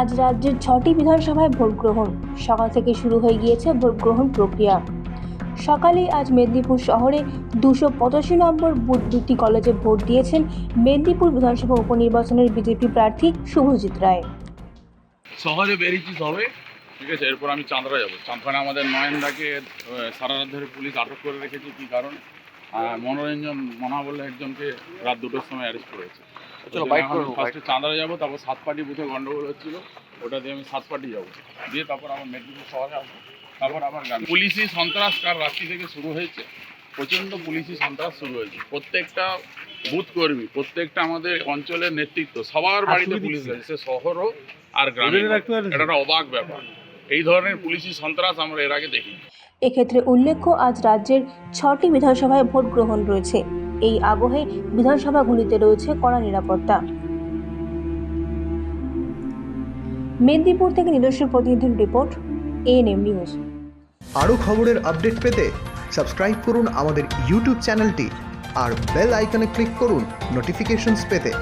আজ রাজ্যের ছটি বিধানসভায় ভোট গ্রহণ সকাল থেকে শুরু হয়ে গিয়েছে ভোট গ্রহণ প্রক্রিয়া। সকালেই আজ মেদিনীপুর শহরে দুশো পঁচাশি নম্বর বুথ দুটি কলেজে ভোট দিয়েছেন মেদিনীপুর বিধানসভা উপনির্বাচনের বিজেপি প্রার্থী শুভজিৎ রায়। শহরে বেরিয়েছি সবে ঠিক আছে, এরপর আমি চাঁদরা যাব। চাঁদখানে আমাদের নয়নদাকে সারা রাত ধরে পুলিশ আটক করে রেখেছে কী কারণ? মনোরঞ্জন মনা একজনকে রাত দুটোর সময় অ্যারেস্ট করেছে। চলো, বাইক করো, ফার্স্টে চাঁদরা যাব তারপর সাত পার্টি বুথে গন্ডগোল হচ্ছিল ওটা দিয়ে আমি সাত পার্টি যাব। দিয়ে তারপর আমার মেদিনীপুর শহরে আসব। তারপর আবার গান পুলিশি সন্ত্রাস কার রাত্রি থেকে শুরু হয়েছে? প্রচণ্ড পুলিশি সন্ত্রাস শুরু হয়েছে। প্রত্যেকটা বুথ কর্মী প্রত্যেকটা আমাদের অঞ্চলের নেতৃত্ব সবার বাড়িতে পুলিশ গেছে সে শহর হোক আর গ্রামে এটা একটা অবাক ব্যাপার। এই ধরনের পুলিশি সন্ত্রাস আমরা এর আগে দেখি এক্ষেত্রে উল্লেখ্য আজ রাজ্যের ছটি বিধানসভায় ভোট গ্রহণ রয়েছে। এই আবহে বিধানসভাগুলিতে রয়েছে কড়া নিরাপত্তা। মেদিনীপুর থেকে নিজস্ব প্রতিনিধির রিপোর্ট, এএনএম নিউজ। আরও খবরের আপডেট পেতে সাবস্ক্রাইব করুন আমাদের ইউটিউব চ্যানেলটি আর বেল আইকনে ক্লিক করুন নোটিফিকেশনস পেতে।